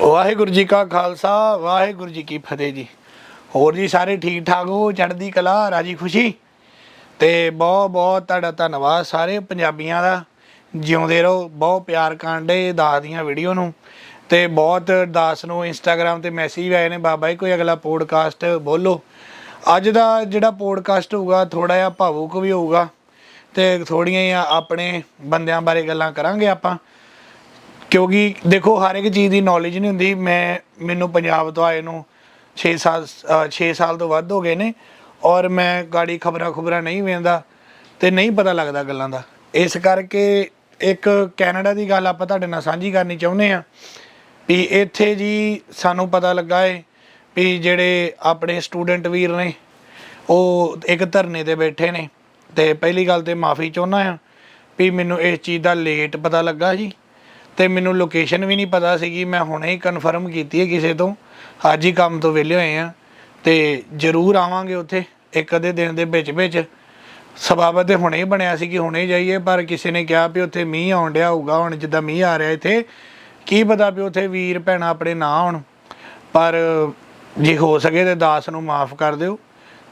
ਵਾਹਿਗੁਰੂ ਜੀ ਕਾ ਖਾਲਸਾ, ਵਾਹਿਗੁਰੂ ਜੀ ਕੀ ਫਤਿਹ ਜੀ। ਹੋਰ ਜੀ ਸਾਰੇ ਠੀਕ ਠਾਕ ਹੋ? ਚੜ੍ਹਦੀ ਕਲਾ, ਰਾਜੀ ਖੁਸ਼ੀ? ਤੇ ਬਹੁਤ ਬਹੁਤ ਤੁਹਾਡਾ ਧੰਨਵਾਦ ਸਾਰੇ ਪੰਜਾਬੀਆਂ ਦਾ। ਜਿਉਂਦੇ ਰਹੋ, ਬਹੁਤ ਪਿਆਰ ਕਾਂਡੇ ਦਾਸ ਦੀਆਂ ਵੀਡੀਓ ਨੂੰ। ਤੇ ਬਹੁਤ ਦਾਸ ਨੂੰ ਇੰਸਟਾਗ੍ਰam ਤੇ ਮੈਸੇਜ ਵੀ ਆਏ ਨੇ, ਬਾਬਾ ਜੀ, ਕੋਈ ਅਗਲਾ ਪੋਡਕਾਸਟ ਬੋਲੋ। ਅੱਜ ਦਾ ਜਿਹੜਾ ਪੋਡਕਾਸਟ ਹੋਊਗਾ ਥੋੜਾ ਜਿਹਾ ਭਾਵੁਕ ਵੀ ਹੋਊਗਾ। ਤੇ ਥੋੜੀਆਂ ਜਿਹੀਆਂ ਆਪਣੇ ਬੰਦਿਆਂ ਬਾਰੇ ਗੱਲਾਂ ਕਰਾਂਗੇ ਆਪਾਂ। ਕਿਉਂਕਿ ਦੇਖੋ, ਹਰ ਇੱਕ ਚੀਜ਼ ਦੀ ਨੌਲੇਜ ਨਹੀਂ ਹੁੰਦੀ। ਮੈਂ, ਮੈਨੂੰ ਪੰਜਾਬ ਤੋਂ ਆਏ ਨੂੰ 6 ਸਾਲ 6 ਸਾਲ ਤੋਂ ਵੱਧ ਹੋ ਗਏ ਨੇ ਔਰ ਮੈਂ ਗਾੜੀ ਖਬਰਾਂ ਖਬਰਾਂ ਨਹੀਂ ਵੇਂਦਾ ਤੇ ਨਹੀਂ ਪਤਾ ਲੱਗਦਾ ਗੱਲਾਂ ਦਾ। ਇਸ ਕਰਕੇ ਇੱਕ ਕੈਨੇਡਾ ਦੀ ਗੱਲ ਆਪਾਂ ਤੁਹਾਡੇ ਨਾਲ ਸਾਂਝੀ ਕਰਨੀ ਚਾਹੁੰਦੇ ਆ ਵੀ ਇੱਥੇ ਜੀ ਸਾਨੂੰ ਪਤਾ ਲੱਗਾ ਏ ਵੀ ਜਿਹੜੇ ਆਪਣੇ ਸਟੂਡੈਂਟ ਵੀਰ ਨੇ, ਉਹ ਇੱਕ ਧਰਨੇ ਤੇ ਬੈਠੇ ਨੇ ਤੇ ਪਹਿਲੀ ਗੱਲ ਤੇ ਮਾਫੀ ਚਾਹੁੰਦਾ ਆ ਵੀ ਮੈਨੂੰ ਇਸ ਚੀਜ਼ ਦਾ ਲੇਟ ਪਤਾ ਲੱਗਾ ਜੀ। ਤੇ ਮੈਨੂੰ ਲੋਕੇਸ਼ਨ ਵੀ ਨਹੀਂ ਪਤਾ ਸੀਗੀ, ਮੈਂ ਹੁਣੇ ਹੀ ਕਨਫਰਮ ਕੀਤੀ ਹੈ ਕਿਸੇ ਤੋਂ। ਅੱਜ ਹੀ ਕੰਮ ਤੋਂ ਵਿਹਲੇ ਹੋਏ ਆ ਤੇ ਜ਼ਰੂਰ ਆਵਾਂਗੇ ਉੱਥੇ, ਇੱਕ ਅੱਧੇ ਦਿਨ ਦੇ ਵਿੱਚ ਵਿੱਚ ਸਬਾਬਤ ਤੇ ਹੁਣੇ ਹੀ ਬਣਿਆ ਸੀ ਕਿ ਹੁਣੇ ਹੀ ਜਾਈਏ, ਪਰ ਕਿਸੇ ਨੇ ਕਿਹਾ ਵੀ ਉੱਥੇ ਮੀਂਹ ਆਉਣ ਡਿਆ ਹੋਊਗਾ, ਹੁਣ ਜਿੱਦਾਂ ਮੀਂਹ ਆ ਰਿਹਾ ਇੱਥੇ, ਕੀ ਪਤਾ ਵੀ ਉੱਥੇ ਵੀਰ ਭੈਣਾਂ ਆਪਣੇ ਨਾ ਆਉਣ। ਪਰ ਜੇ ਹੋ ਸਕੇ ਤੇ ਦਾਸ ਨੂੰ ਮਾਫ ਕਰ ਦਿਓ,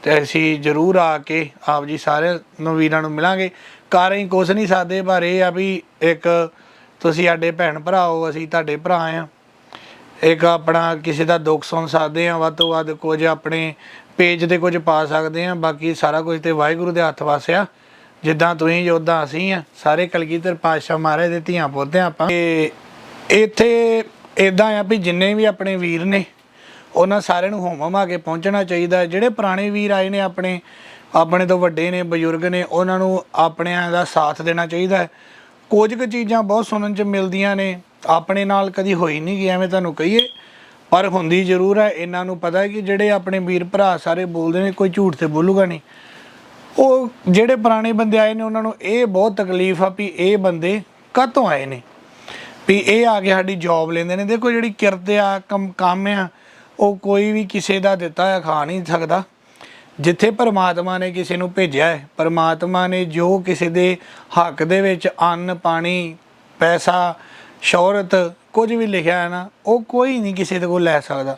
ਤੇ ਅਸੀਂ ਜ਼ਰੂਰ ਆ ਕੇ ਆਪ ਜੀ ਸਾਰੇ ਨੂੰ, ਵੀਰਾਂ ਨੂੰ ਮਿਲਾਂਗੇ। ਕਰ ਹੀ ਕੁਛ ਨਹੀਂ ਸਾਦੇ, ਪਰ ਇਹ ਆ ਵੀ ਇੱਕ ਤੁਸੀਂ ਸਾਡੇ ਭੈਣ ਭਰਾ ਹੋ, ਅਸੀਂ ਤੁਹਾਡੇ ਭਰਾ ਆ। ਇੱਕ ਆਪਣਾ ਕਿਸੇ ਦਾ ਦੁੱਖ ਸੁਣ ਸਕਦੇ ਆ, ਵੱਧ ਤੋਂ ਵੱਧ ਕੁਝ ਆਪਣੇ ਪੇਜ ਤੇ ਕੁਝ ਪਾ ਸਕਦੇ ਆ। ਬਾਕੀ ਸਾਰਾ ਕੁਝ ਤੇ ਵਾਹਿਗੁਰੂ ਦੇ ਹੱਥ ਵਾਸਿਆ ਜਿੱਦਾਂ ਤੁਸੀਂ ਯੋਧਾ ਅਸੀਂ ਆ, ਸਾਰੇ ਕਲਗੀਧਰ ਪਾਤਸ਼ਾਹ ਮਹਾਰਾਜ ਦੇ ਧੀਆਂ ਪੁੱਤ ਆ ਆਪਾਂ। ਤੇ ਇੱਥੇ ਇਦਾਂ ਆ ਵੀ ਜਿੰਨੇ ਵੀ ਆਪਣੇ ਵੀਰ ਨੇ, ਉਹਨਾਂ ਸਾਰਿਆਂ ਨੂੰ ਹੋਮ ਹਮਾ ਕੇ ਪਹੁੰਚਣਾ ਚਾਹੀਦਾ। ਜਿਹੜੇ ਪੁਰਾਣੇ ਵੀਰ ਆਏ ਨੇ ਆਪਣੇ ਆਪਣੇ ਤੋਂ ਵੱਡੇ ਨੇ, ਬਜ਼ੁਰਗ ਨੇ, ਉਹਨਾਂ ਨੂੰ ਆਪਣਿਆਂ ਦਾ ਸਾਥ ਦੇਣਾ ਚਾਹੀਦਾ। ਕੁਝ ਕੁ ਚੀਜ਼ਾਂ ਬਹੁਤ ਸੁਣਨ ਚ ਮਿਲਦੀਆਂ ਨੇ, ਆਪਣੇ ਨਾਲ ਕਦੀ ਹੋਈ ਨਹੀਂ ਗਈ ਐਵੇਂ ਤੁਹਾਨੂੰ ਕਹੀਏ। ਪਰ ਹੁੰਦੀ ਜ਼ਰੂਰ ਹੈ, ਇਹਨਾਂ ਨੂੰ ਪਤਾ ਕਿ ਜਿਹੜੇ ਆਪਣੇ ਵੀਰ ਭਰਾ ਸਾਰੇ ਬੋਲਦੇ ਨੇ, ਕੋਈ ਝੂਠ ਤੇ ਬੋਲੂਗਾ ਨਹੀਂ। ਉਹ ਜਿਹੜੇ ਪੁਰਾਣੇ ਬੰਦੇ ਆਏ ਨੇ, ਉਹਨਾਂ ਨੂੰ ਇਹ ਬਹੁਤ ਤਕਲੀਫ ਆ ਵੀ ਇਹ ਬੰਦੇ ਕਾਹਤੋਂ ਆਏ ਨੇ? ਵੀ ਇਹ ਆ ਕੇ ਸਾਡੀ ਜੌਬ ਲੈਂਦੇ ਨੇ। ਦੇਖੋ ਜਿਹੜੀ ਕਿਰਤ ਆ ਕੰਮ ਕੰਮ ਆ, ਉਹ ਕੋਈ ਵੀ ਕਿਸੇ ਦਾ ਦਿੱਤਾ ਆ ਖਾ ਨਹੀਂ ਸਕਦਾ। ਜਿੱਥੇ ਪਰਮਾਤਮਾ ਨੇ ਕਿਸੇ ਨੂੰ ਭੇਜਿਆ ਹੈ ਪਰਮਾਤਮਾ ਨੇ ਜੋ ਕਿਸੇ ਦੇ ਹੱਕ ਦੇ ਵਿੱਚ ਅੰਨ ਪਾਣੀ ਪੈਸਾ ਸ਼ੌਹਰਤ ਕੁਝ ਵੀ ਲਿਖਿਆ ਹੈ ਨਾ ਉਹ ਕੋਈ ਨਹੀਂ ਕਿਸੇ ਦੇ ਕੋਲ ਲੈ ਸਕਦਾ।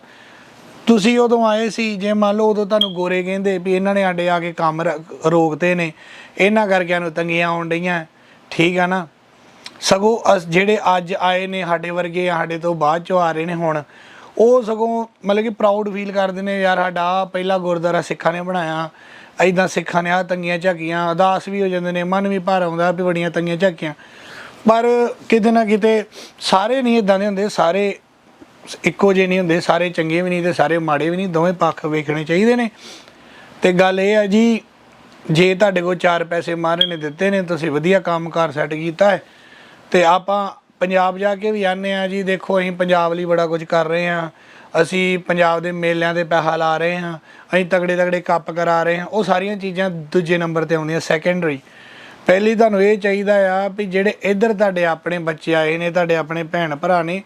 ਤੁਸੀਂ ਉਦੋਂ ਆਏ ਸੀ ਜੇ ਮੰਨ ਲਓ ਉਦੋਂ ਤੁਹਾਨੂੰ ਗੋਰੇ ਕਹਿੰਦੇ ਵੀ ਇਹਨਾਂ ਨੇ ਸਾਡੇ ਆ ਕੇ ਕੰਮ ਰ- ਰੋਕਤੇ ਨੇ ਇਹਨਾਂ ਕਰਕੇ ਨੂੰ ਤੰਗੀਆਂ ਆਉਣ ਡਈਆਂ ਠੀਕ ਆ ਨਾ? ਸਗੋਂ ਅਸ ਜਿਹੜੇ ਅੱਜ ਆਏ ਨੇ ਸਾਡੇ ਵਰਗੇ ਆ, ਸਾਡੇ ਤੋਂ ਬਾਅਦ ਚੋਂ ਆ ਰਹੇ ਨੇ ਹੁਣ ਉਹ ਸਗੋਂ ਮਤਲਬ ਕਿ ਪ੍ਰਾਊਡ ਫੀਲ ਕਰਦੇ ਨੇ, ਯਾਰ ਸਾਡਾ ਆਹ ਪਹਿਲਾ ਗੁਰਦੁਆਰਾ ਸਿੱਖਾਂ ਨੇ ਬਣਾਇਆ। ਐਦਾਂ ਸਿੱਖਾਂ ਨੇ ਆ ਤੰਗੀਆਂ ਝਾਕੀਆਂ, ਉਦਾਸ ਵੀ ਹੋ ਜਾਂਦੇ ਨੇ, ਮਨ ਵੀ ਭਰ ਆਉਂਦਾ ਵੀ ਬੜੀਆਂ ਤੰਗੀਆਂ ਝਾਕੀਆਂ। ਪਰ ਕਿਤੇ ਨਾ ਕਿਤੇ ਸਾਰੇ ਨਹੀਂ ਇਦਾਂ ਦੇ ਹੁੰਦੇ, ਸਾਰੇ ਇੱਕੋ ਜਿਹੇ ਨਹੀਂ ਹੁੰਦੇ, ਸਾਰੇ ਚੰਗੇ ਵੀ ਨਹੀਂ ਤੇ ਸਾਰੇ ਮਾੜੇ ਵੀ ਨਹੀਂ, ਦੋਵੇਂ ਪੱਖ ਵੇਖਣੇ ਚਾਹੀਦੇ ਨੇ। ਤੇ ਗੱਲ ਇਹ ਹੈ ਜੀ, ਜੇ ਤੁਹਾਡੇ ਕੋਲ ਚਾਰ ਪੈਸੇ ਮਾਰੇ ਨੇ ਦਿੱਤੇ ਨੇ, ਤੁਸੀਂ ਵਧੀਆ ਕੰਮ ਕੰਮਕਾਰ ਸੈੱਟ ਕੀਤਾ ਹੈ, ਤੇ ਆਪਾਂ ਪੰਜਾਬ ਜਾ ਕੇ ਵੀ ਆਨੇ ਆ ਜੀ। ਦੇਖੋ, ਅਸੀਂ ਪੰਜਾਬ ਲਈ ਬੜਾ ਕੁਝ ਕਰ ਰਹੇ ਆ ਅਸੀਂ ਪੰਜਾਬ ਦੇ ਮੇਲਿਆਂ ਦੇ ਪੈਸਾ ਲਾ ਰਹੇ ਹਾਂ। ਅਸੀਂ ਤਗੜੇ ਤਗੜੇ ਕੱਪ ਕਰਾ ਰਹੇ ਹਾਂ। ਉਹ ਸਾਰੀਆਂ ਚੀਜ਼ਾਂ ਦੂਜੇ ਨੰਬਰ ਤੇ ਆਉਂਦੀਆਂ ਸੈਕੰਡਰੀ ਪਹਿਲੀ ਤੁਹਾਨੂੰ ਇਹ ਚਾਹੀਦਾ ਆ ਵੀ ਜਿਹੜੇ ਇੱਧਰ ਤੁਹਾਡੇ ਆਪਣੇ ਬੱਚੇ ਆਏ ਨੇ, ਤੁਹਾਡੇ ਆਪਣੇ ਭੈਣ ਭਰਾ ਨੇ,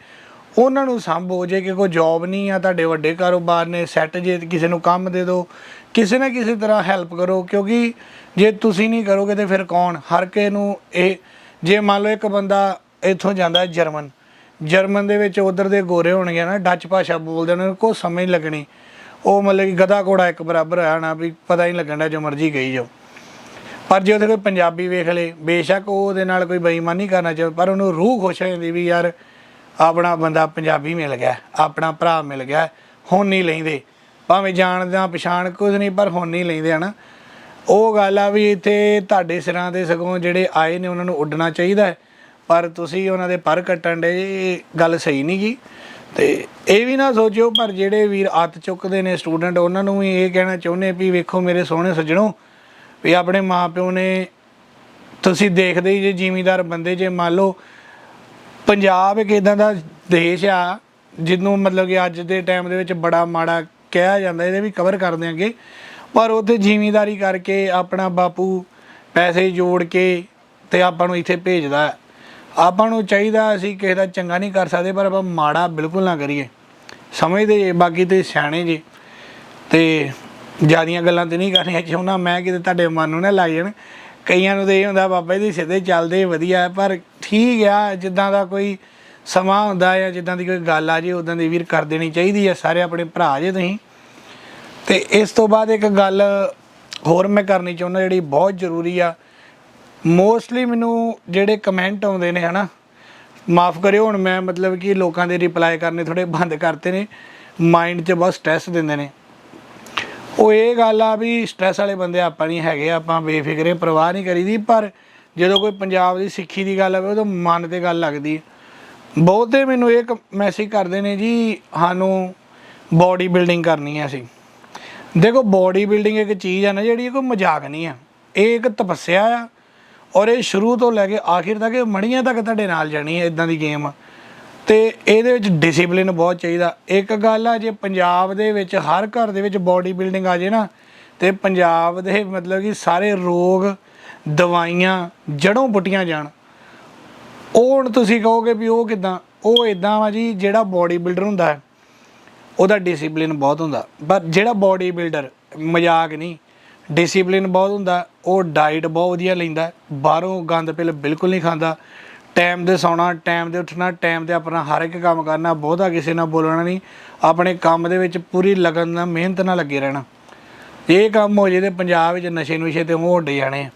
ਉਹਨਾਂ ਨੂੰ ਸੰਭੋ। ਜੇ ਕਿ ਕੋਈ ਜੌਬ ਨਹੀਂ ਆ, ਤੁਹਾਡੇ ਵੱਡੇ ਕਾਰੋਬਾਰ ਨੇ ਸੈੱਟ ਜੇ ਕਿਸੇ ਨੂੰ ਕੰਮ ਦੇ ਦਿਓ, ਕਿਸੇ ਨਾ ਕਿਸੇ ਤਰ੍ਹਾਂ ਹੈਲਪ ਕਰੋ। ਕਿਉਂਕਿ ਜੇ ਤੁਸੀਂ ਨਹੀਂ ਕਰੋਗੇ ਤੇ ਫਿਰ ਕੌਣ? ਹਰ ਕਿਸੇ ਨੂੰ ਇਹ, ਜੇ ਮੰਨ ਲਓ ਇੱਕ ਬੰਦਾ ਇੱਥੋਂ ਜਾਂਦਾ ਜਰਮਨ। ਜਰਮਨ ਦੇ ਵਿੱਚ ਉਧਰ ਦੇ ਗੋਰੇ ਹੋਣਗੇ ਨਾ, ਡੱਚ ਭਾਸ਼ਾ ਬੋਲਦੇ ਉਹਨਾਂ ਨੂੰ, ਕੋਈ ਸਮਝ ਨਹੀਂ ਲੱਗਣੀ। ਉਹ ਮਤਲਬ ਕਿ ਗਧਾ ਘੋੜਾ ਇੱਕ ਬਰਾਬਰ ਹੋਇਆ ਨਾ, ਵੀ ਪਤਾ ਹੀ ਨਹੀਂ ਲੱਗਣ ਦਾ ਜੋ ਮਰਜ਼ੀ ਕਹੀ ਜਾਓ। ਪਰ ਜੇ ਉਹਦੇ ਕੋਈ ਪੰਜਾਬੀ ਵੇਖ ਲੇ, ਬੇਸ਼ੱਕ ਉਹ ਉਹਦੇ ਨਾਲ ਕੋਈ ਬੇਈਮਾਨੀ ਕਰਨਾ ਚਾਹੇ, ਪਰ ਉਹਨੂੰ ਰੂਹ ਖੁਸ਼ ਹੋ ਜਾਂਦੀ ਵੀ ਯਾਰ ਆਪਣਾ ਬੰਦਾ ਪੰਜਾਬੀ ਮਿਲ ਗਿਆ, ਆਪਣਾ ਭਰਾ ਮਿਲ ਗਿਆ, ਹੁਣ ਨਹੀਂ ਲੈਂਦੇ। ਭਾਵੇਂ ਜਾਣਦਾ, ਪਛਾਣ ਕੁਝ ਨਹੀਂ, ਪਰ ਹੁਣ ਨਹੀਂ ਲੈਂਦੇ, ਹਨਾ। ਉਹ ਗੱਲ ਆ ਵੀ ਇੱਥੇ ਤੁਹਾਡੇ ਸਿਰਾਂ ਦੇ ਸਗੋਂ ਜਿਹੜੇ ਆਏ ਨੇ, ਉਹਨਾਂ ਨੂੰ ਉੱਡਣਾ ਚਾਹੀਦਾ ਹੈ। ਪਰ ਤੁਸੀਂ ਉਹਨਾਂ ਦੇ ਪਰ ਕੱਟਣ ਦੇ ਇਹ ਗੱਲ ਸਹੀ ਨਹੀਂ ਗੀ। ਤੇ ਇਹ ਵੀ ਨਾ ਸੋਚਿਓ, ਪਰ ਜਿਹੜੇ ਵੀਰ ਅੱਤ ਚੁੱਕਦੇ ਨੇ ਸਟੂਡੈਂਟ, ਉਹਨਾਂ ਨੂੰ ਵੀ ਇਹ ਕਹਿਣਾ ਚਾਹੁੰਦੇ ਵੀ ਵੇਖੋ ਮੇਰੇ ਸੋਹਣੇ ਸੱਜਣੋ, ਵੀ ਆਪਣੇ ਮਾਪਿਓ ਨੇ ਤੁਸੀਂ ਦੇਖਦੇ ਹੀ ਜੇ ਜ਼ਿਮੀਦਾਰ ਬੰਦੇ, ਜੇ ਮੰਨ ਲਓ ਪੰਜਾਬ ਇੱਕ ਇਦਾਂ ਦਾ ਦੇਸ਼ ਆ, ਜਿਹਨੂੰ ਮਤਲਬ ਕਿ ਅੱਜ ਦੇ ਟਾਈਮ ਦੇ ਵਿੱਚ ਬੜਾ ਮਾੜਾ ਕਿਹਾ ਜਾਂਦਾ, ਇਹਦੇ ਵੀ ਕਵਰ ਕਰ ਦਿਆਂਗੇ। ਪਰ ਉੱਥੇ ਜ਼ਿਮੀਦਾਰੀ ਕਰਕੇ ਆਪਣਾ ਬਾਪੂ ਪੈਸੇ ਜੋੜ ਕੇ ਤੇ ਆਪਾਂ ਨੂੰ ਇੱਥੇ ਭੇਜਦਾ। ਆਪਾਂ ਨੂੰ ਚਾਹੀਦਾ ਅਸੀਂ ਕਿਸੇ ਦਾ ਚੰਗਾ ਨਹੀਂ ਕਰ ਸਕਦੇ, ਪਰ ਆਪਾਂ ਮਾੜਾ ਬਿਲਕੁਲ ਨਾ ਕਰੀਏ। ਸਮਝਦੇ ਜੇ, ਬਾਕੀ ਤੇ ਸਿਆਣੇ ਜੇ। ਤੇ ਜਿਆਦੀਆਂ ਗੱਲਾਂ ਤੇ ਨਹੀਂ ਕਰਨੀਆਂ ਚਾਹੁੰਦਾ, ਮੈਂ ਕਿਤੇ ਤੁਹਾਡੇ ਮਨ ਨੂੰ ਨਾ ਲੱਗ ਜਾਣ। ਕਈਆਂ ਨੂੰ ਤੇ ਇਹ ਹੁੰਦਾ, ਬਾਬਾ ਜੀ ਸਿੱਧੇ ਚੱਲਦੇ, ਵਧੀਆ। ਪਰ ਠੀਕ ਆ, ਜਿੱਦਾਂ ਦਾ ਕੋਈ ਸਮਾਂ ਹੁੰਦਾ ਹੈ ਜਿੱਦਾਂ ਦੀ ਕੋਈ ਗੱਲ ਆ ਜੇ ਉਦਾਂ ਦੀ ਵੀਰ ਕਰ ਦੇਣੀ ਚਾਹੀਦੀ ਹੈ ਸਾਰੇ ਆਪਣੇ ਭਰਾ ਜੇ ਤੁਸੀਂ। ਤੇ ਇਸ ਤੋਂ ਬਾਅਦ ਇੱਕ ਗੱਲ ਹੋਰ ਮੈਂ ਕਰਨੀ ਚਾਹੁੰਦਾ, ਜਿਹੜੀ ਬਹੁਤ ਜ਼ਰੂਰੀ ਆ। ਮੋਸਟਲੀ ਮੈਨੂੰ ਜਿਹੜੇ ਕਮੈਂਟ ਆਉਂਦੇ ਨੇ ਹਨਾ, ਮਾਫ ਕਰਿਓ, ਹੁਣ ਮੈਂ ਮਤਲਬ ਕਿ ਲੋਕਾਂ ਦੇ ਰਿਪਲਾਈ ਕਰਨੇ ਥੋੜੇ ਬੰਦ ਕਰਤੇ ਨੇ ਮਾਈਂਡ 'ਚ ਬਹੁਤ ਸਟ੍ਰੈਸ ਦਿੰਦੇ ਨੇ। ਉਹ ਇਹ ਗੱਲ ਆ ਵੀ ਸਟ੍ਰੈਸ ਵਾਲੇ ਬੰਦੇ ਆਪਾਂ ਨਹੀਂ ਹੈਗੇ, ਆਪਾਂ ਬੇਫਿਕਰੇ ਪਰਵਾਹ ਨਹੀਂ ਕਰੀਦੀ, ਪਰ ਜਦੋਂ ਕੋਈ ਪੰਜਾਬ ਦੀ ਸਿੱਖੀ ਦੀ ਗੱਲ ਆਵੇ, ਉਦੋਂ ਮਨ ਤੇ ਗੱਲ ਲੱਗਦੀ ਹੈ ਬਹੁਤੇ ਮੈਨੂੰ ਇਹ ਮੈਸੇਜ ਕਰਦੇ ਨੇ ਜੀ, ਸਾਨੂੰ ਬਾਡੀ ਬਿਲਡਿੰਗ ਕਰਨੀ ਹੈ ਅਸੀਂ। ਦੇਖੋ ਬਾਡੀ ਬਿਲਡਿੰਗ ਇੱਕ ਚੀਜ਼ ਆ ਨਾ ਜਿਹੜੀ, ਕੋਈ ਮਜ਼ਾਕ ਨਹੀਂ ਆ। ਇਹ ਇੱਕ ਤਪੱਸਿਆ ਆ। ਔਰ ਇਹ ਸ਼ੁਰੂ ਤੋਂ ਲੈ ਕੇ ਆਖਿਰ ਤੱਕ ਇਹ ਮੜੀਆਂ ਤੱਕ ਤੁਹਾਡੇ ਨਾਲ ਜਾਣੀ ਹੈ ਇਦਾਂ ਦੀ ਗੇਮ ਆ ਤੇ ਇਹਦੇ ਵਿੱਚ ਡਿਸਪਲਿਨ ਬਹੁਤ ਚਾਹੀਦਾ। ਇੱਕ ਗੱਲ ਆ, ਜੇ ਪੰਜਾਬ ਦੇ ਵਿੱਚ ਹਰ ਘਰ ਦੇ ਵਿੱਚ ਬਾਡੀ ਬਿਲਡਿੰਗ ਆ ਜੇ ਨਾ, ਤੇ ਪੰਜਾਬ ਦੇ ਮਤਲਬ ਕਿ ਸਾਰੇ ਰੋਗ, ਦਵਾਈਆਂ, ਜੜੋਂ ਪੁੱਟੀਆਂ ਜਾਣ। ਉਹ ਹੁਣ ਤੁਸੀਂ ਕਹੋਗੇ ਵੀ ਉਹ ਕਿਦਾਂ? ਉਹ ਇਦਾਂ ਵਾ ਜੀ, ਜਿਹੜਾ ਬਾਡੀ ਬਿਲਡਰ ਹੁੰਦਾ, ਉਹਦਾ ਡਿਸਪਲਿਨ ਬਹੁਤ ਹੁੰਦਾ। ਪਰ ਜਿਹੜਾ ਬਾਡੀ ਬਿਲਡਰ ਮਜ਼ਾਕ ਨਹੀਂ। ਡਿਸਪਲਿਨ ਬਹੁਤ ਹੁੰਦਾ, ਉਹ ਡਾਈਟ ਬਹੁਤ ਵਧੀਆ ਲੈਂਦਾ, ਬਾਹਰੋਂ ਗੰਦ ਪਿਲ ਬਿਲਕੁਲ ਨਹੀਂ ਖਾਂਦਾ। ਟਾਈਮ ਦੇ ਸੌਣਾ ਟਾਈਮ ਦੇ ਉੱਠਣਾ ਟਾਈਮ ਤੇ ਆਪਣਾ ਹਰ ਇੱਕ ਕੰਮ ਕਰਨਾ, ਬਹੁਤਾ ਕਿਸੇ ਨਾਲ ਬੋਲਣਾ ਨਹੀਂ। ਆਪਣੇ ਕੰਮ ਦੇ ਵਿੱਚ ਪੂਰੀ ਲਗਨ ਨਾਲ, ਮਿਹਨਤ ਨਾਲ ਲੱਗੇ ਰਹਿਣਾ। ਇਹ ਕੰਮ ਹੋ ਜੇ ਤੇ ਪੰਜਾਬ ਵਿੱਚ ਨਸ਼ੇ ਨੁਸ਼ੇ ਤੇ ਉਹ ਉੱਡ ਜਾਣੇ ਆ।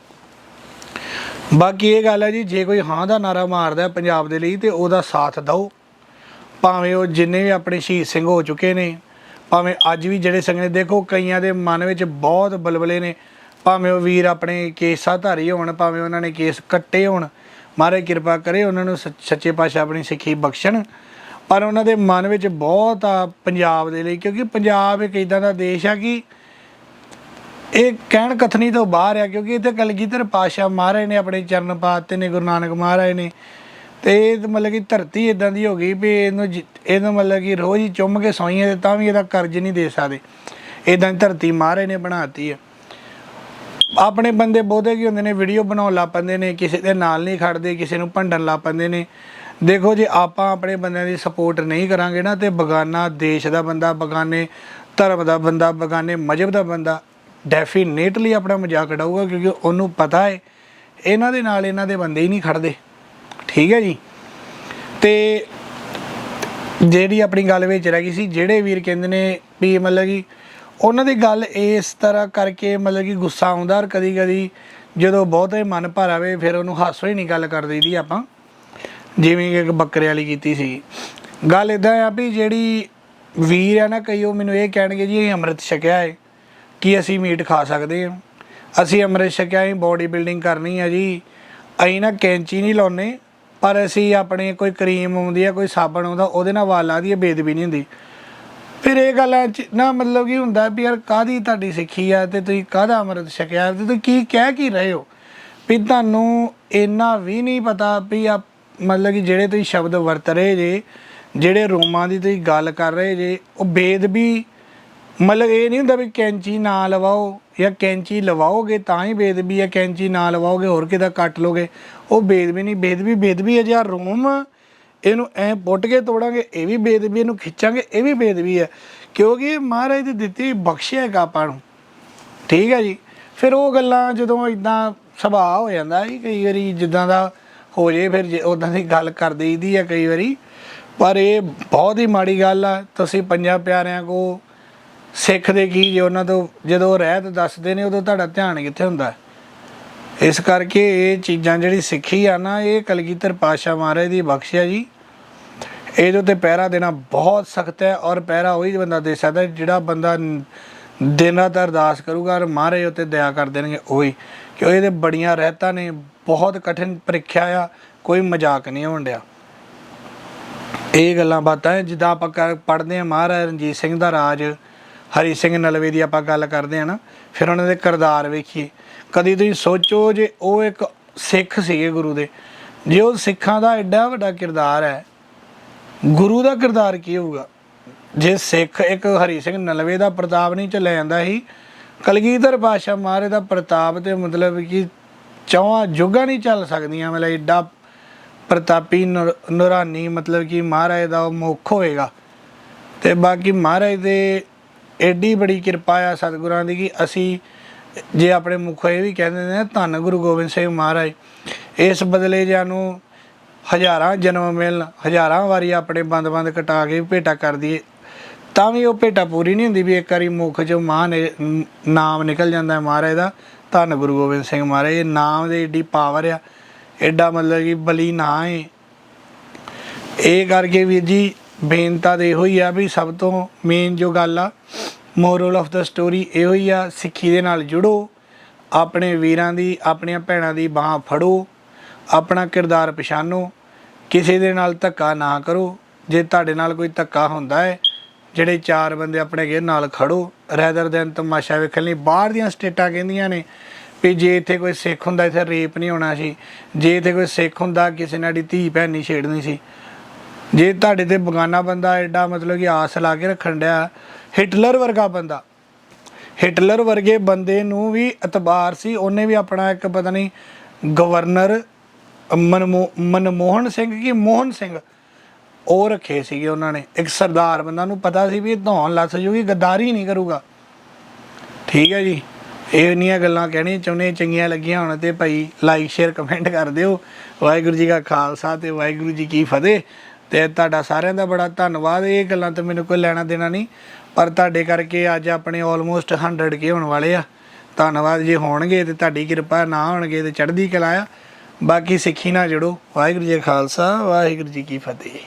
ਬਾਕੀ ਇਹ ਗੱਲ ਹੈ ਜੀ, ਜੇ ਕੋਈ ਹਾਂ ਦਾ ਨਾਰਾ ਮਾਰਦਾ ਪੰਜਾਬ ਦੇ ਲਈ ਤੇ ਉਹਦਾ ਸਾਥ ਦਿਓ। ਭਾਵੇਂ ਉਹ ਜਿੰਨੇ ਵੀ ਆਪਣੇ ਸ਼ਹੀਦ ਸਿੰਘ ਹੋ ਚੁੱਕੇ ਨੇ ਭਾਵੇਂ ਅੱਜ ਵੀ ਜਿਹੜੇ ਸੰਗਤ ਦੇਖੋ ਕਈਆਂ ਦੇ ਮਨ ਵਿੱਚ ਬਹੁਤ ਬਲਬਲੇ ਨੇ। ਭਾਵੇਂ ਉਹ ਵੀਰ ਆਪਣੇ ਕੇਸਾਂ ਧਾਰੀ ਹੋਣ, ਭਾਵੇਂ ਉਹਨਾਂ ਨੇ ਕੇਸ ਕੱਟੇ ਹੋਣ, ਮਹਾਰਾਜ ਕਿਰਪਾ ਕਰੇ ਉਹਨਾਂ ਨੂੰ ਸੱਚੇ ਪਾਤਸ਼ਾਹ ਆਪਣੀ ਸਿੱਖੀ ਬਖਸ਼ਣ। ਪਰ ਉਹਨਾਂ ਦੇ ਮਨ ਵਿੱਚ ਬਹੁਤ ਆ ਪੰਜਾਬ ਦੇ ਲਈ, ਕਿਉਂਕਿ ਪੰਜਾਬ ਇੱਕ ਇਦਾਂ ਦਾ ਦੇਸ਼ ਆ ਕਿ ਇਹ ਕਹਿਣ ਕਥਨੀ ਤੋਂ ਬਾਹਰ ਆ, ਕਿਉਂਕਿ ਇੱਥੇ ਕਲਗੀਧਰ ਪਾਸ਼ਾ ਮਹਾਰਾਜ ਨੇ ਆਪਣੇ ਚਰਨ ਪਾਤੇ ਨੇ, ਗੁਰੂ ਨਾਨਕ ਮਹਾਰਾਜ ਨੇ ਤੇ ਇਹ ਮਤਲਬ ਕਿ ਧਰਤੀ ਇਦਾਂ ਦੀ ਹੋ ਗਈ ਵੀ ਇਹਨੂੰ ਜਿ- ਇਹਨੂੰ ਮਤਲਬ ਕਿ ਰੋਜ਼ ਹੀ ਚੁੰਮ ਕੇ ਸੌਈਏ ਤੇ ਤਾਂ ਵੀ ਇਹਦਾ ਕਰਜ਼ ਨਹੀਂ ਦੇ ਸਕਦੇ। ਇਦਾਂ ਦੀ ਧਰਤੀ ਮਹਾਰਾਜ ਨੇ ਬਣਾਤੀ ਹੈ ਆਪਣੇ ਬੰਦੇ ਬਹੁਤੇ ਕੀ ਹੁੰਦੇ ਨੇ ਵੀਡੀਓ ਬਣਾਉਣ ਲੱਗ ਪੈਂਦੇ ਨੇ, ਕਿਸੇ ਦੇ ਨਾਲ ਨਹੀਂ ਖੜਦੇ, ਕਿਸੇ ਨੂੰ ਭੰਡਣ ਲੱਗ ਪੈਂਦੇ ਨੇ। ਦੇਖੋ ਜੇ ਆਪਾਂ ਆਪਣੇ ਬੰਦਿਆਂ ਦੀ ਸਪੋਰਟ ਨਹੀਂ ਕਰਾਂਗੇ ਨਾ ਤੇ ਬਗਾਨਾ ਦੇਸ਼ ਦਾ ਬੰਦਾ, ਬਗਾਨੇ ਧਰਮ ਦਾ ਬੰਦਾ, ਬਗਾਨੇ ਮਜਹਬ ਦਾ ਬੰਦਾ ਡੈਫੀਨੇਟਲੀ ਆਪਣਾ ਮਜ਼ਾਕ ਉਡਾਊਗਾ ਕਿਉਂਕਿ ਉਹਨੂੰ ਪਤਾ ਹੈ, ਇਹਨਾਂ ਦੇ ਨਾਲ ਇਹਨਾਂ ਦੇ ਬੰਦੇ ਹੀ ਨਹੀਂ ਖੜਦੇ। ਠੀਕ ਹੈ ਜੀ। ਤੇ ਜਿਹੜੀ ਆਪਣੀ ਗੱਲ ਵਿੱਚ ਰਹਿ ਗਈ ਸੀ, ਜਿਹੜੇ ਵੀਰ ਕਹਿੰਦੇ ਨੇ ਵੀ ਮਤਲਬ ਕਿ ਉਹਨਾਂ ਦੀ ਗੱਲ ਇਸ ਤਰ੍ਹਾਂ ਕਰਕੇ ਮਤਲਬ ਕਿ ਗੁੱਸਾ ਆਉਂਦਾ ਔਰ ਕਦੀ ਕਦੀ ਜਦੋਂ ਬਹੁਤੇ ਮਨ ਭਰ ਆਵੇ, ਫਿਰ ਉਹਨੂੰ ਹਾਸੋ ਹੀ ਨਹੀਂ ਗੱਲ ਕਰ ਦਈਦੀ ਆਪਾਂ। ਜਿਵੇਂ ਕਿ ਇੱਕ ਬੱਕਰੇ ਵਾਲੀ ਕੀਤੀ ਸੀ। ਗੱਲ ਇਦਾਂ ਆ ਵੀ ਜਿਹੜੀ ਵੀਰ ਆ ਨਾ, ਕਈ ਉਹ ਮੈਨੂੰ ਇਹ ਕਹਿਣਗੇ ਜੀ, ਇਹ ਅੰਮ੍ਰਿਤ ਛਕਿਆ ਹੈ ਕਿ ਅਸੀਂ ਮੀਟ ਖਾ ਸਕਦੇ ਹਾਂ। ਅਸੀਂ ਅੰਮ੍ਰਿਤ ਛਕਿਆ ਹੈ ਬੋਡੀ ਬਿਲਡਿੰਗ ਕਰਨੀ ਹੈ ਜੀ। ਅਸੀਂ ਨਾ ਕੈਂਚੀ ਨਹੀਂ ਲਾਉਨੇ ਪਰ ਅਸੀਂ ਆਪਣੇ ਕੋਈ ਕਰੀਮ ਆਉਂਦੀ ਆ, ਕੋਈ ਸਾਬਣ ਆਉਂਦਾ, ਉਹਦੇ ਨਾਲ ਵਾਲ ਦੀ ਬੇਦਬੀ ਨਹੀਂ ਹੁੰਦੀ। ਫਿਰ ਇਹ ਗੱਲਾਂ ਚ ਨਾ ਮਤਲਬ ਕੀ ਹੁੰਦਾ ਵੀ ਯਾਰ ਕਾਦੀ ਤੁਹਾਡੀ ਸਿੱਖੀ ਆ ਤੇ ਤੁਸੀਂ ਕਾਹਦਾ ਅੰਮ੍ਰਿਤ ਛਕਿਆ ਤੇ ਤੁਸੀਂ ਕੀ ਕਹਿ ਕੀ ਰਹੇ ਹੋ? ਵੀ ਤੁਹਾਨੂੰ ਇੰਨਾ ਵੀ ਨਹੀਂ ਪਤਾ ਵੀ ਆ ਮਤਲਬ ਕਿ ਜਿਹੜੇ ਤੁਸੀਂ ਸ਼ਬਦ ਵਰਤ ਰਹੇ ਜੇ, ਜਿਹੜੇ ਰੋਮਾਂ ਦੀ ਤੁਸੀਂ ਗੱਲ ਕਰ ਰਹੇ ਜੇ, ਉਹ ਬੇਦਬੀ ਮਤਲਬ ਇਹ ਨਹੀਂ ਹੁੰਦਾ ਵੀ ਕੈਂਚੀ ਨਾ ਲਵਾਓ ਜਾਂ ਕੈਂਚੀ ਲਵਾਓਗੇ ਤਾਂ ਹੀ ਬੇਦਬੀ ਹੈ, ਕੈਂਚੀ ਨਾ ਲਵਾਓਗੇ ਹੋਰ ਕਿਦਾ ਕੱਟ ਲੋਗੇ? ਉਹ ਬੇਦਬੀ ਨਹੀਂ ਬੇਦਬੀ ਬੇਦਬੀ ਹੈ ਜਾਂ ਰੋਮ, ਇਹਨੂੰ ਐ ਪੁੱਟ ਕੇ ਤੋੜਾਂਗੇ, ਇਹ ਵੀ ਬੇਦਬੀ ਇਹਨੂੰ ਖਿੱਚਾਂਗੇ, ਇਹ ਵੀ ਬੇਦਬੀ ਹੈ। ਕਿਉਂਕਿ ਇਹ ਮਹਾਰਾਜ ਦੀ ਦਿੱਤੀ ਬਖਸ਼ਿਆ ਹੈਗਾ ਆਪਾਂ ਨੂੰ। ਠੀਕ ਹੈ ਜੀ? ਫਿਰ ਉਹ ਗੱਲਾਂ ਜਦੋਂ ਇਦਾਂ ਸੁਭਾਅ ਹੋ ਜਾਂਦਾ ਜੀ, ਕਈ ਵਾਰੀ ਜਿੱਦਾਂ ਦਾ ਹੋ ਜੇ, ਫਿਰ ਉਦਾਂ ਦੀ ਗੱਲ ਕਰ ਦੇਈਦੀ ਹੈ ਕਈ ਵਾਰੀ। ਪਰ ਇਹ ਬਹੁਤ ਹੀ ਮਾੜੀ ਗੱਲ ਆ, ਤੁਸੀਂ ਪੰਜਾਂ ਪਿਆਰਿਆਂ ਕੋ ਸਿੱਖਦੇ ਕੀ ਜੇ ਉਹਨਾਂ ਤੋਂ, ਜਦੋਂ ਰਹਿਤ ਦੱਸਦੇ ਨੇ, ਉਦੋਂ ਤੁਹਾਡਾ ਧਿਆਨ ਕਿੱਥੇ ਹੁੰਦਾ? ਇਸ ਕਰਕੇ ਇਹ ਚੀਜ਼ਾਂ ਜਿਹੜੀ ਸਿੱਖੀ ਆ ਨਾ, ਇਹ ਕਲਗੀਧਰ ਪਾਸ਼ਾ ਮਹਾਰਾਜ ਦੀ ਬਖਸ਼ਿਆ ਜੀ। ਇਹਦੇ ਉੱਤੇ ਪਹਿਰਾ ਦੇਣਾ ਬਹੁਤ ਸਖਤ ਹੈ ਔਰ ਪਹਿਰਾ ਉਹੀ ਬੰਦਾ ਦੇ ਸਕਦਾ ਜਿਹੜਾ ਬੰਦਾ ਨ- ਦਿਨ ਰਾਤ ਅਰਦਾਸ ਕਰੂਗਾ ਔਰ ਮਹਾਰਾਜ ਉੱਤੇ ਦਇਆ ਕਰ ਦੇਣਗੇ ਉਹੀ। ਕਿਉਂ? ਇਹਦੇ ਬੜੀਆਂ ਰਹਿਤਾਂ ਨੇ, ਬਹੁਤ ਕਠਿਨ ਪ੍ਰੀਖਿਆ ਆ, ਕੋਈ ਮਜ਼ਾਕ ਨਹੀਂ ਹੋਣ ਡਿਆ। ਇਹ ਗੱਲਾਂ ਬਾਤਾਂ ਜਿੱਦਾਂ ਆਪਾਂ ਪੜ੍ਹਦੇ ਆ ਮਹਾਰਾਜ ਰਣਜੀਤ ਸਿੰਘ ਦਾ ਰਾਜ ਹਰੀ ਸਿੰਘ ਨਲਵੇ ਦੀ ਆਪਾਂ ਗੱਲ ਕਰਦੇ ਆ ਨਾ, ਫਿਰ ਉਹਨਾਂ ਦੇ ਕਿਰਦਾਰ ਵੇਖੀਏ। ਕਦੀ ਤੁਸੀਂ ਸੋਚੋ ਜੇ ਉਹ ਇੱਕ ਸਿੱਖ ਸੀਗੇ ਗੁਰੂ ਦੇ, ਜੇ ਉਹ ਸਿੱਖਾਂ ਦਾ ਐਡਾ ਵੱਡਾ ਕਿਰਦਾਰ ਹੈ, ਗੁਰੂ ਦਾ ਕਿਰਦਾਰ ਕੀ ਹੋਊਗਾ? ਜੇ ਸਿੱਖ ਇੱਕ ਹਰੀ ਸਿੰਘ ਨਲਵੇ ਦਾ ਪ੍ਰਤਾਪ ਨਹੀਂ ਚੱਲਿਆ ਜਾਂਦਾ ਸੀ, ਕਲਗੀਧਰ ਪਾਸ਼ਾ ਮਹਾਰਾਜ ਦਾ ਪ੍ਰਤਾਪ ਤੇ ਮਤਲਬ ਕਿ ਚੌਹਾਂ ਜੁਗਾਂ ਨਹੀਂ ਚੱਲ ਸਕਦੀਆਂ, ਮਤਲਬ ਐਡਾ ਪ੍ਰਤਾਪੀ ਨੂਰ- ਮਤਲਬ ਕਿ ਮਹਾਰਾਜ ਦਾ ਉਹ ਮੁੱਖ ਹੋਏਗਾ। ਤੇ ਬਾਕੀ ਮਹਾਰਾਜ ਦੇ ਐਡੀ ਬੜੀ ਕਿਰਪਾ ਆ ਸਤਿਗੁਰਾਂ ਦੀ ਕਿ ਅਸੀਂ ਜੇ ਆਪਣੇ ਮੁਖੋਂ ਇਹ ਵੀ ਕਹਿੰਦੇ ਨੇ ਧੰਨ ਗੁਰੂ ਗੋਬਿੰਦ ਸਿੰਘ ਮਹਾਰਾਜ। ਇਸ ਬਦਲੇ ਜਾਨੂੰ ਹਜ਼ਾਰਾਂ ਜਨਮ ਮਿਲਣ, ਹਜ਼ਾਰਾਂ ਵਾਰੀ ਆਪਣੇ ਬੰਦ-ਬੰਦ ਕਟਾ ਕੇ ਭੇਟਾ ਕਰ ਦਈਏ, ਤਾਂ ਵੀ ਉਹ ਭੇਟਾ ਪੂਰੀ ਨਹੀਂ ਹੁੰਦੀ ਵੀ ਇੱਕ ਵਾਰੀ ਮੁੱਖ ਚੋਂ ਮਾਂ ਨੇ ਨਾਮ ਨਿਕਲ ਜਾਂਦਾ ਹੈ ਮਹਾਰਾਜ ਦਾ, ਧੰਨ ਗੁਰੂ ਗੋਬਿੰਦ ਸਿੰਘ ਮਹਾਰਾਜ। ਇਹ ਨਾਮ ਦੇ ਏਡੀ ਪਾਵਰ ਆ ਐਡਾ ਮਤਲਬ ਕਿ ਬਲੀ ਨਾ ਹੈ ਇਹ ਕਰਕੇ ਵੀਰ ਜੀ ਬੇਨਤਾ ਤੇ ਇਹੋ ਹੀ ਆ ਵੀ ਸਭ ਤੋਂ ਮੇਨ ਜੋ ਗੱਲ ਆ ਮੋਰਲ ਆਫ ਦਾ ਸਟੋਰੀ ਇਹੋ ਹੀ ਆ, ਸਿੱਖੀ ਦੇ ਨਾਲ ਜੁੜੋ, ਆਪਣੇ ਵੀਰਾਂ ਦੀ, ਆਪਣੀਆਂ ਭੈਣਾਂ ਦੀ ਬਾਹ ਫੜੋ, ਆਪਣਾ ਕਿਰਦਾਰ ਪਛਾਣੋ ਕਿਸੇ ਦੇ ਨਾਲ ਧੱਕਾ ਨਾ ਕਰੋ, ਜੇ ਤੁਹਾਡੇ ਨਾਲ ਕੋਈ ਧੱਕਾ ਹੁੰਦਾ ਹੈ, ਜਿਹੜੇ ਚਾਰ ਬੰਦੇ ਆਪਣੇ ਗੇ ਨਾਲ ਖੜੋ ਰੈਦਰ ਦੈਨ ਤਮਾਸ਼ਾ ਵੇਖਣ ਲਈ ਬਾਹਰ ਦੀਆਂ ਸਟੇਟਾਂ ਕਹਿੰਦੀਆਂ ਨੇ ਵੀ ਜੇ ਇੱਥੇ ਕੋਈ ਸਿੱਖ ਹੁੰਦਾ, ਇੱਥੇ ਰੇਪ ਨਹੀਂ ਹੋਣਾ ਸੀ, ਜੇ ਇੱਥੇ ਕੋਈ ਸਿੱਖ ਹੁੰਦਾ, ਕਿਸੇ ਨਾਲ ਦੀ ਧੀ ਭੈਣ ਨਹੀਂ ਛੇੜਨੀ ਸੀ ਜੇ ਤੁਹਾਡੇ ਤੇ ਬਗਾਨਾ ਬੰਦਾ ਐਡਾ ਮਤਲਬ ਕਿ ਆਸ ਲਾ ਕੇ ਰੱਖਣ ਡਿਆ ਹਿਟਲਰ ਵਰਗਾ ਬੰਦਾ। ਹਿਟਲਰ ਵਰਗੇ ਬੰਦੇ ਨੂੰ ਵੀ ਇਤਬਾਰ ਸੀ, ਉਹਨੇ ਵੀ ਆਪਣਾ ਇੱਕ ਪਤਾ ਨਹੀਂ ਗਵਰਨਰ ਮਨਮੋ, ਮਨਮੋਹਨ ਸਿੰਘ ਕੀ ਮੋਹਨ ਸਿੰਘ, ਉਹ ਰੱਖੇ ਸੀਗੇ ਉਹਨਾਂ ਨੇ। ਇੱਕ ਸਰਦਾਰ ਬੰਦਾ ਨੂੰ ਪਤਾ ਸੀ ਵੀ ਇਹ ਧੌਣ ਲੱਥ ਜੂਗੀ, ਗੱਦਾਰੀ ਨਹੀਂ ਕਰੂਗਾ। ਠੀਕ ਹੈ ਜੀ। ਇਹ ਇੰਨੀਆਂ ਗੱਲਾਂ ਕਹਿਣੀਆਂ ਚਾਹੁੰਦੇ ਚੰਗੀਆਂ ਲੱਗੀਆਂ ਹੋਣ ਤੇ ਭਾਈ ਲਾਈਕ ਸ਼ੇਅਰ ਕਮੈਂਟ ਕਰ ਦਿਓ। ਵਾਹਿਗੁਰੂ ਜੀ ਕਾ ਖਾਲਸਾ ਤੇ ਵਾਹਿਗੁਰੂ ਜੀ ਕੀ ਫਤਿਹ। ਤੇ ਤੁਹਾਡਾ ਸਾਰਿਆਂ ਦਾ ਬੜਾ ਧੰਨਵਾਦ। ਇਹ ਗੱਲਾਂ ਤੇ ਮੈਨੂੰ ਕੋਈ ਲੈਣਾ ਦੇਣਾ ਨਹੀਂ, ਪਰ ਤੁਹਾਡੇ ਕਰਕੇ ਅੱਜ ਆਪਣੇ ਆਲਮੋਸਟ 100 ਕੇ ਹੋਣ ਵਾਲੇ ਆ। ਧੰਨਵਾਦ, ਜੇ ਹੋਣਗੇ ਤੇ ਤੁਹਾਡੀ ਕਿਰਪਾ, ਨਾ ਹੋਣਗੇ ਤੇ ਚੜ੍ਹਦੀ ਕਲਾ ਆ। ਬਾਕੀ ਸਿੱਖੀ ਨਾਲ ਜੁੜੋ। ਵਾਹਿਗੁਰੂ ਜੀ ਖਾਲਸਾ, ਵਾਹਿਗੁਰੂ ਜੀ ਕੀ ਫਤਿਹ।